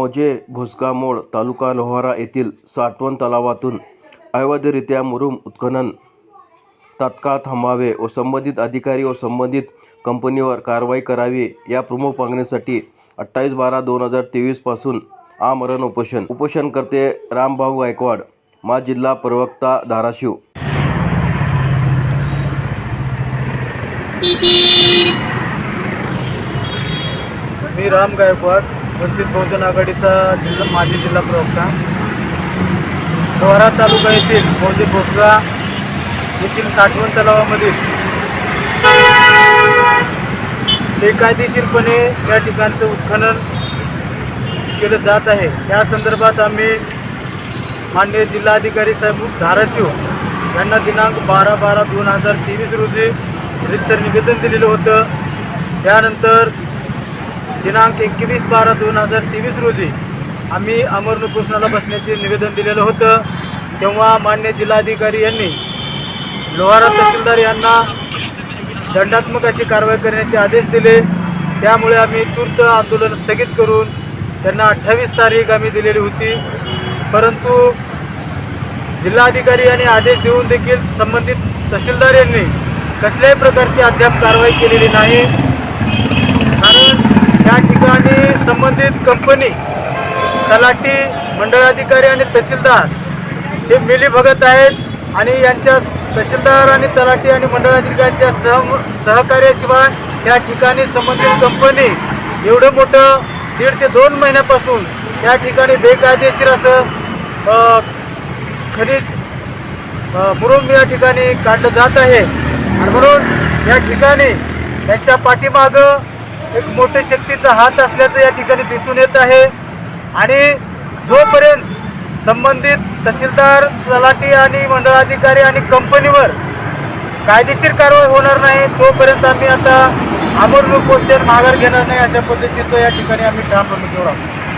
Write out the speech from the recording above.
मौजे भुसकामोड तालुका लोहारा येथील साठवण तलावातून अवैधरित्या मुरुम उत्खनन तात्काळ थांबावे व संबंधित अधिकारी व संबंधित कंपनीवर कारवाई करावी या प्रमुख मागणीसाठी अठ्ठावीस बारा दोन हजार तेवीसपासून आमरण उपोषण. उपोषणकर्ते रामभाऊ गायकवाड मा जिल्हा प्रवक्ता धाराशिव. मी राम गायकवाड वंचित बहुजन आघाडीचा जिल्हा माजी जिल्हा प्रवक्ता. लोहारा तालुका येथील मौजे भोसगा येथील साठवण तलावामधील बेकायदेशीरपणे या ठिकाणचं उत्खनन केलं जात आहे. त्या संदर्भात आम्ही माननीय जिल्हाधिकारी साहेब धाराशिव यांना दिनांक बारा बारा दोन हजार तेवीस रोजी रितसर निवेदन दिलेलं होतं. त्यानंतर दिनांक एकवीस बारा दोन हजार तेवीस रोजी आम्ही अमर कृष्णाला बसण्याचे निवेदन दिलेलं होतं. तेव्हा मान्य जिल्हाधिकारी यांनी लोहारा तहसीलदार यांना दंडात्मक अशी कारवाई करण्याचे आदेश दिले. त्यामुळे आम्ही तूर्त आंदोलन स्थगित करून त्यांना अठ्ठावीस तारीख आम्ही दिलेली होती. परंतु जिल्हाधिकारी यांनी आदेश देऊन देखील संबंधित तहसीलदार यांनी कसल्याही प्रकारची अद्याप कारवाई केलेली नाही. या ठिकाणी संबंधित कंपनी तलाठी मंडळाधिकारी आणि तहसीलदार हे मिलीभगत आहेत आणि यांच्या तहसीलदार आणि तलाठी आणि मंडळाधिकाऱ्यांच्या सह सहकार्याशिवाय या ठिकाणी संबंधित कंपनी एवढं मोठं दीड ते दोन महिन्यापासून या ठिकाणी बेकायदेशीर असं खनिज मुरुम या ठिकाणी काढलं जात आहे. आणि म्हणून या ठिकाणी त्यांच्या पाठीमागं एक मोठे शक्तीचा हात असल्याचं या ठिकाणी दिसून येत आहे. आणि जोपर्यंत संबंधित तहसीलदार तलाठी आणि मंडळाधिकारी आणि कंपनीवर कायदेशीर कारवाई होणार नाही तोपर्यंत आम्ही आता अमर पोषण माघार घेणार नाही अशा पद्धतीचं या ठिकाणी आम्ही ठाम भूमिकेवर आहोत.